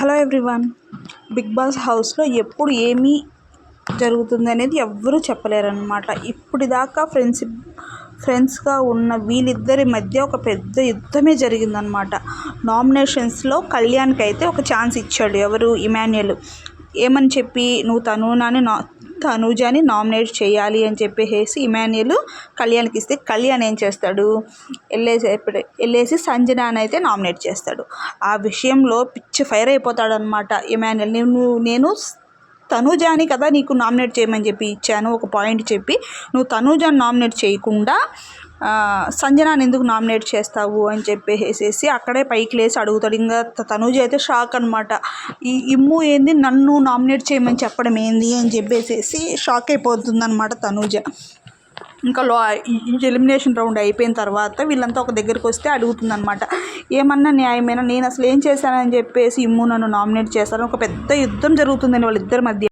Hello everyone. Big boss హౌస్లో ఎప్పుడు ఏమీ జరుగుతుంది అనేది ఎవ్వరూ చెప్పలేరన్నమాట. ఇప్పటిదాకా ఫ్రెండ్షిప్ ఫ్రెండ్స్గా ఉన్న వీళ్ళిద్దరి మధ్య ఒక పెద్ద యుద్ధమే జరిగిందనమాట నామినేషన్స్లో కళ్యాణ్కి అయితే ఒక ఛాన్స్ ఇచ్చాడు ఎవరు? ఇమాన్యుయల్. ఏమని చెప్పి నువ్వు తనునాని నా తనూజని నామినేట్ చేయాలి అని చెప్పేసి ఇమాన్యుయల్ కళ్యాణ్కి ఇస్తే కళ్యాణ్ ఏం చేస్తాడు? వెళ్ళేసి ఎప్పుడు వెళ్ళేసి సంజనాని అయితే నామినేట్ చేస్తాడు. ఆ విషయంలో పిచ్చి ఫైర్ అయిపోతాడనమాట ఇమాన్యుయల్ నేను నేను తనూజాని కదా నీకు నామినేట్ చేయమని చెప్పి ఇచ్చాను ఒక పాయింట్ చెప్పి. నువ్వు తనూజాని నామినేట్ చేయకుండా సంజనాని ఎందుకు నామినేట్ చేస్తావు అని చెప్పేసేసి అక్కడే పైకి లేసి అడుగుతాడు. ఇంకా తనూజ అయితే షాక్ అనమాట ఈ ఇమ్ము ఏంది నన్ను నామినేట్ చేయమని చెప్పడం ఏంది అని చెప్పేసేసి షాక్ అయిపోతుంది అనమాట తనూజ. ఇంకా లో ఎలిమినేషన్ రౌండ్ అయిపోయిన తర్వాత వీళ్ళంతా ఒక దగ్గరికి వస్తే అడుగుతుందనమాట ఏమన్నా న్యాయమేనా? నేను అసలు ఏం చేశానని చెప్పేసి ఇమ్ము నన్ను నామినేట్ చేస్తాను ఒక పెద్ద యుద్ధం జరుగుతుందని వాళ్ళిద్దరి మధ్య.